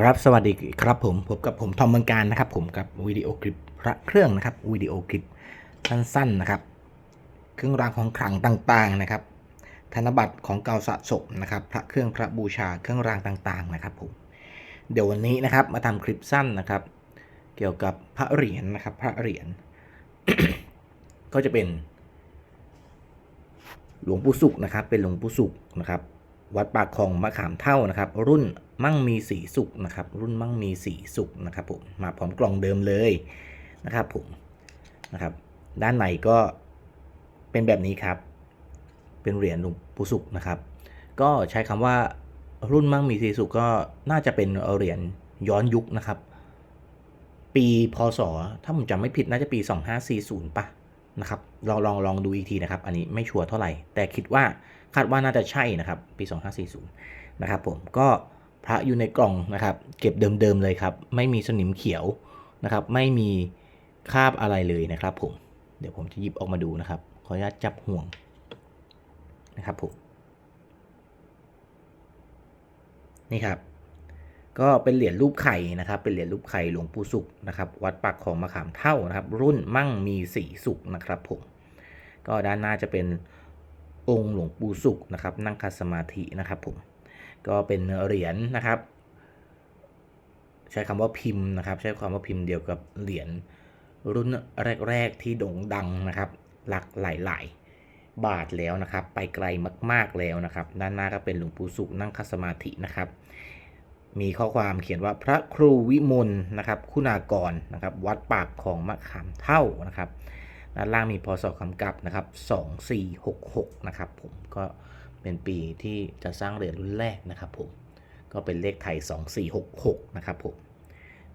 ครับ สวัสดีครับผมพบกับผมทอมเมืองการนะครับ ผมกับวิดีโอคลิปพระเครื่องนะครับวิดีโอคลิปสั้นๆนะครับ เครื่องรางของขลังต่างๆนะครับ ธนบัตรของเก่าสะสมนะครับ พระเครื่องพระบูชาเครื่องรางต่างๆนะครับผมเดี๋ยววันนี้นะครับมาทำคลิปสั้นนะครับ เกี่ยวกับพระเหรียญนะครับ พระเหรียญก็จะเป็น หลวงปู่สุขนะครับ เป็นหลวงปู่สุขนะครับ วัดปากคลองมะขามเท่านะครับ รุ่นมั่งมีสีสุขนะครับ รุ่นมั่งมีสีสุขนะครับผมมาพร้อมกล่องเดิมเลยนะครับผมนะครับ ด้านในก็เป็นแบบนี้ครับ เป็นเหรียญหลวงปู่สุขนะครับ ก็ใช้คำว่ารุ่นมั่งมีสีสุขก็น่าจะเป็นเหรียญย้อนยุคนะครับ ปีพศถ้าผมจำไม่ผิดน่าจะปี 2540ปะ นะครับลองลองลองดูอีกทีนะครับ อันนี้ไม่ชัวร์เท่าไหร่ แต่คิดว่าคาดว่าน่าจะใช่นะครับ ปี 2540 นะครับผมก็พระอยู่ในกล่องนะครับ เก็บเดิมๆเลยครับ ไม่มีสนิมเขียวนะครับ ไม่มีคราบอะไรเลยนะครับผมเดี๋ยวผมจะหยิบออกมาดูนะครับ ขออนุญาตจับห่วงนะครับผมนี่ครับ ก็เป็นเหรียญรูปไข่นะครับ เป็นเหรียญรูปไข่หลวงปู่สุขนะครับ วัดปากของมะขามเท่านะครับ รุ่นมั่งมีสีสุขนะครับผม ก็ด้านหน้าจะเป็นองค์หลวงปู่สุขนะครับ นั่งคัสมาธินะครับผม ก็เป็นเหรียญนะครับ ใช้คำว่าพิมพ์นะครับ ใช้คำว่าพิมพ์เดียวกับเหรียญรุ่นแรก ๆ ที่โด่งดังนะครับ หลักหลาย ๆบาทแล้วนะครับ ไปไกลมาก ๆแล้วนะครับ ด้านหน้าก็เป็นหลวงปู่สุขนั่งคัสมาธินะครับ มีข้อความเขียนว่าพระครูวิมลนะครับ คุณากรนะครับ วัดปากของมะขามเท่านะครับด้านล่างมีพศกำกับนะครับ2466นะครับผมก็เป็นปีที่จะสร้างเหรียญรุ่นแรกนะครับผมก็เป็นเลขไทย 2466นะครับผม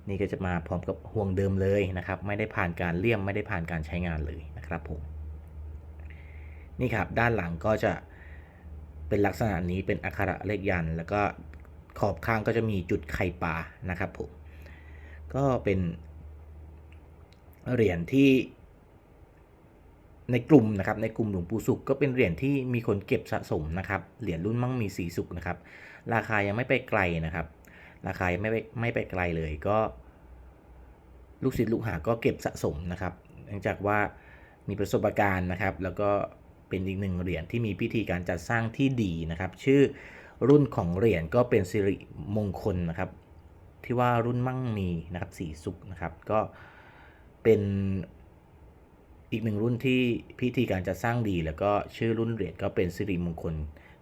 นี่ก็จะมาพร้อมกับห่วงเดิมเลยนะครับ ไม่ได้ผ่านการเลี่ยมไม่ได้ผ่านการใช้งานเลยนะครับผมนี่ครับด้านหลังก็จะเป็นลักษณะนี้เป็นอักขระเลขยัน แล้วก็ ขอบข้างก็จะมีจุดไข่ปลานะครับผม ก็เป็นเหรียญที่ในกลุ่มนะครับในกลุ่มหลวงปู่สุขก็เป็นเหรียญที่มีคนเก็บสะสมนะครับเหรียญรุ่นมั่งมีสีสุขนะครับ ราคายังไม่ไปไกลนะครับ ราคายังไม่ไปไม่ไปไกลเลยก็ ลูกศิษย์ลูกหาก็เก็บสะสมนะครับเนื่องจากว่ามีประสบการณ์นะครับ แล้วก็เป็นอีกหนึ่งเหรียญที่มีพิธีการจัดสร้างที่ดีนะครับ ชื่อ รุ่นของเหรียญก็เป็นสิริมงคลนะครับ ที่ว่ารุ่นมั่งมีนะครับสีสุขนะครับก็เป็นอีกหนึ่งรุ่นที่พิธีการจัดสร้างดี แล้วก็ชื่อรุ่นเหรียญก็เป็นสิริมงคล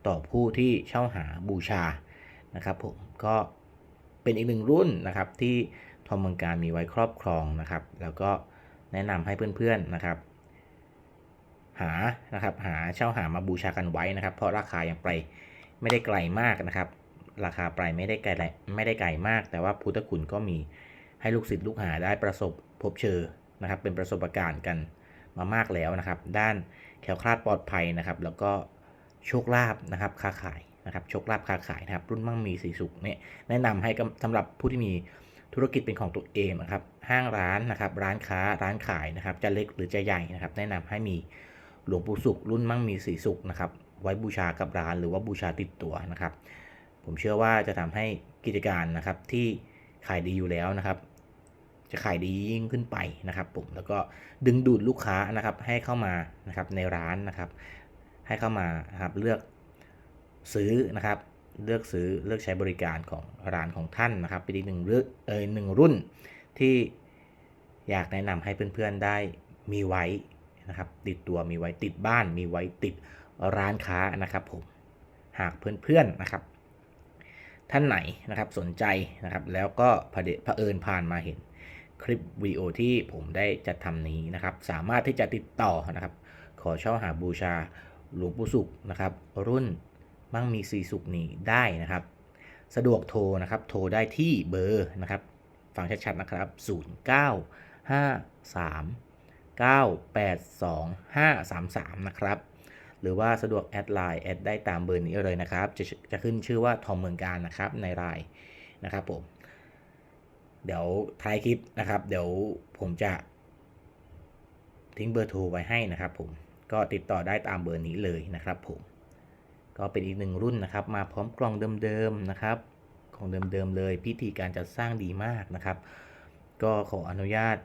ต่อผู้ที่เช่าหาบูชานะครับผมก็เป็นอีกหนึ่งรุ่นนะครับที่ทอมเมืองการมีไว้ครอบครองนะครับ แล้วก็แนะนำให้เพื่อนๆนะครับ หานะครับหาเช่าหามาบูชากันไว้นะครับ เพราะราคายังไป ไม่ได้ไกลมากนะครับ ราคาปลายไม่ได้ไกลไม่ได้ไกลมาก แต่ว่าพุทธคุณก็มีให้ลูกศิษย์ลูกหาได้ประสบพบเจอนะครับเป็นประสบการณ์กันมามากแล้วนะครับ ด้านแคล้วคลาดปลอดภัยนะครับ แล้วก็โชคลาภนะครับค้าขายนะครับโชคลาภค้าขายนะครับ รุ่นมั่งมีสีสุขเนี่ยแนะนำให้กำสำหรับผู้ที่มีธุรกิจเป็นของตัวเองนะครับ ห้างร้านนะครับ ร้านค้าร้านขายนะครับ จะเล็กหรือจะใหญ่นะครับ แนะนำให้มีหลวงปู่สุขรุ่นมั่งมีสีสุขนะครับ ไว้บูชากับร้านหรือว่าบูชาติดตัวนะครับ ผมเชื่อว่าจะทำให้กิจการนะครับที่ขายดีอยู่แล้วนะครับ จะขายดียิ่งขึ้นไปนะครับ ผมแล้วก็ดึงดูดลูกค้านะครับ ให้เข้ามานะครับในร้านนะครับ ให้เข้ามานะครับเลือกซื้อนะครับ เลือกซื้อเลือกใช้บริการของร้านของท่านนะครับเป็นอีกหนึ่งเลือกเออหนึ่งรุ่นที่อยากแนะนำให้เพื่อนๆได้มีไว้นะครับ ติดตัวมีไว้ติดบ้านมีไว้ติด ร้านค้านะครับผมหากเพื่อนๆนะครับ ท่านไหนนะครับสนใจนะครับ แล้วก็พระเดเผอิญผ่านมาเห็นคลิปวิดีโอที่ผมได้จัดทำนี้นะครับ สามารถที่จะติดต่อนะครับ ขอเช่าหาบูชาหลวงปู่สุขนะครับ รุ่นมั่งมีสีสุขนี้ได้นะครับ สะดวกโทรนะครับ โทรได้ที่เบอร์นะครับ ฟังชัดๆนะครับ 0 9 5 3 9 8 2 5 3 3 นะครับ หรือว่าสะดวกแอดไลน์แอดได้ตามเบอร์นี้เลยนะครับ จะจะขึ้นชื่อว่าทอมเมืองการนะครับในไลน์นะครับผม เดี๋ยวท้ายคลิปนะครับ เดี๋ยวผมจะ ทิ้งเบอร์โทรไว้ให้นะครับผม ก็ติดต่อได้ตามเบอร์นี้เลยนะครับผม ก็เป็นอีกหนึ่งรุ่นนะครับ มาพร้อมกล่องเดิมๆนะครับขของเดิมๆเลย พิธีการจัดสร้างดีมากนะครับ ก็ขออนุญาต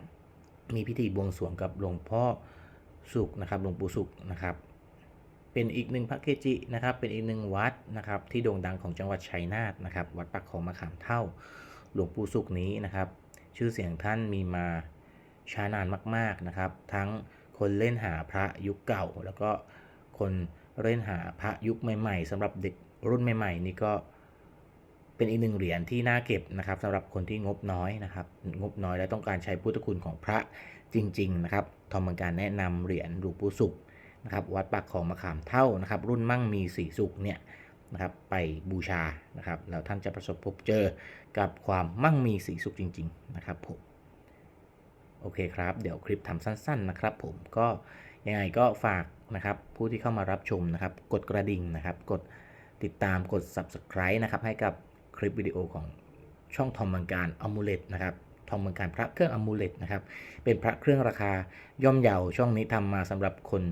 มีพิธีบวงสรวงกับหลวงพ่อสุขนะครับ หลวงปู่สุขนะครับ เป็นอีกหนึ่งพระเกจินะครับเป็นอีกหนึ่งวัดนะครับที่โด่งดังของจังหวัดชัยนาทนะครับวัดปักของมะขามเท่า หลวงปู่สุขนี้นะครับ ชื่อเสียงท่านมีมาช้านานมากๆนะครับ ทั้งคนเล่นหาพระยุคเก่า แล้วก็คนเล่นหาพระยุคใหม่ ๆสำหรับเด็กรุ่นใหม่ ๆ นี่ก็เป็นอีกหนึ่งเหรียญที่น่าเก็บนะครับสำหรับคนที่งบน้อยนะครับงบน้อยและต้องการใช้พุทธคุณของพระจริง ๆ นะครับทอมเมืองการแนะนำเหรียญหลวงปู่สุข นะครับวัดปักของมะขามเท่านะครับ รุ่นมั่งมีสีสุขเนี่ยนะครับไปบูชานะครับแล้วท่านจะประสบพบเจอกับความมั่งมีสีสุขจริง ๆ นะครับผมโอเคครับ เดี๋ยวคลิปทำสั้น ๆ นะครับ ผมก็ยังไงก็ฝากนะครับผู้ที่เข้ามารับชมนะครับ กดกระดิ่งนะครับ กดติดตามกด subscribe นะครับให้กับคลิปวิดีโอของช่องทอมมังการอมูเลตนะครับทอมมังการพระเครื่องอมูเลตนะครับเป็นพระเครื่องราคาย่อมเยาช่องนี้ทำมาสำหรับคน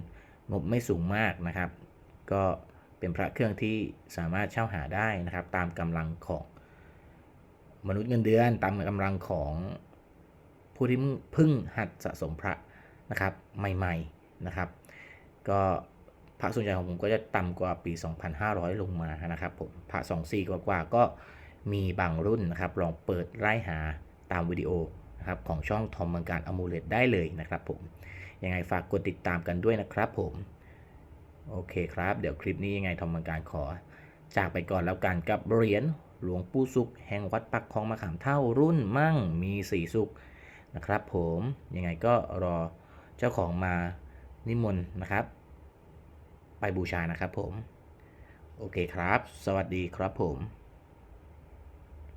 งบไม่สูงมากนะครับ ก็เป็นพระเครื่องที่สามารถเช่าหาได้นะครับ ตามกำลังของมนุษย์เงินเดือน ตามกำลังของผู้ที่เพิ่งหัดสะสมพระนะครับใหม่ๆนะครับ ก็พระส่วนใหญ่ของผมก็จะต่ำกว่าปี 2,500 ลงมานะครับผมพระ24 กว่าๆก็มีบางรุ่นนะครับ ลองเปิดไล่หาตามวิดีโอนะครับของช่องทอมเมืองการอมูเลตได้เลยนะครับผม ยังไงฝากกดติดตามกันด้วยนะครับผมโอเคครับ เดี๋ยวคลิปนี้ยังไงทอมเมืองการขอ จากไปก่อนแล้วกันกับเหรียญหลวงปู่สุข แห่งวัดปักคลองมะขามเท่ารุ่นมั่งมีสีสุขนะครับผมยังไงก็รอเจ้าของมานิมนต์นะครับ ไปบูชานะครับผม โอเคครับ สวัสดีครับผม